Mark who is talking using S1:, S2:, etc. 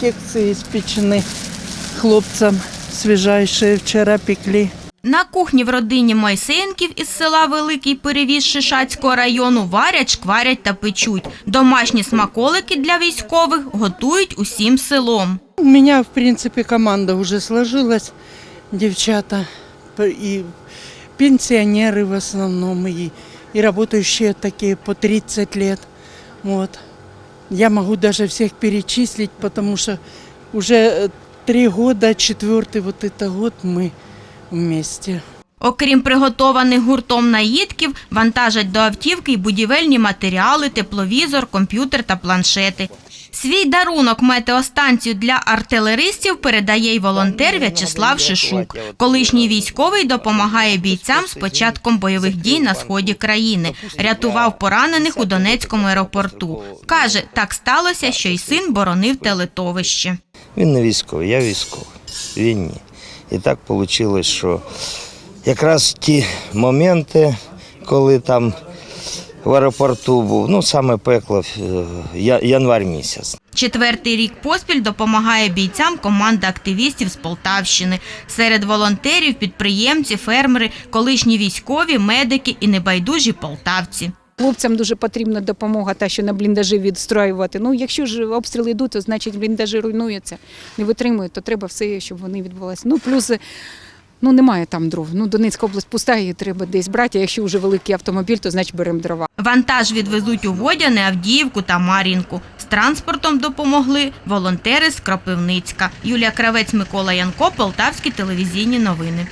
S1: Кекси испечены хлопцам свежайшие, вчера пекли.
S2: На кухні в родині Майсеєнків із села Великий Перевіз Шишацького району варять, шкварять та печуть. Домашні смаколики для військових готують усім селом.
S1: У меня, в принципе, команда уже сложилась, девчата, п- и пенсионеры в основном, и, и работающие такие по 30 лет. Вот. Я могу даже всех перечислить, потому что уже э, три года, четвертый вот это год мы вместе.
S2: Окрім приготованих гуртом наїдків, вантажать до автівки й будівельні матеріали, тепловізор, комп'ютер та планшети. Свій дарунок метеостанцію для артилеристів передає й волонтер В'ячеслав Шишук. Колишній військовий допомагає бійцям з початком бойових дій на сході країни. Рятував поранених у Донецькому аеропорту. Каже, так сталося, що й син боронив телетовище.
S3: Він не військовий, я військовий. Він ні. І так вийшло, що якраз ті моменти, коли там в аеропорту був, ну саме пекло е, я- январь місяць.
S2: Четвертий рік поспіль допомагає бійцям команда активістів з Полтавщини. Серед волонтерів, підприємці, фермери, колишні військові, медики і небайдужі полтавці.
S4: Хлопцям дуже потрібна допомога, та що на бліндажі відстроювати. Ну, якщо ж обстріли йдуть, то значить бліндажі руйнуються, не витримують, то треба все, щоб вони відбувалися. Ну, плюс ну, немає там дров. Ну, Донецька область пуста, її треба десь брати. А якщо вже великий автомобіль, то значить беремо дрова.
S2: Вантаж відвезуть у Водяне, Авдіївку та Мар'їнку. З транспортом допомогли волонтери з Кропивницька. Юлія Кравець, Микола Янко, Полтавські телевізійні новини.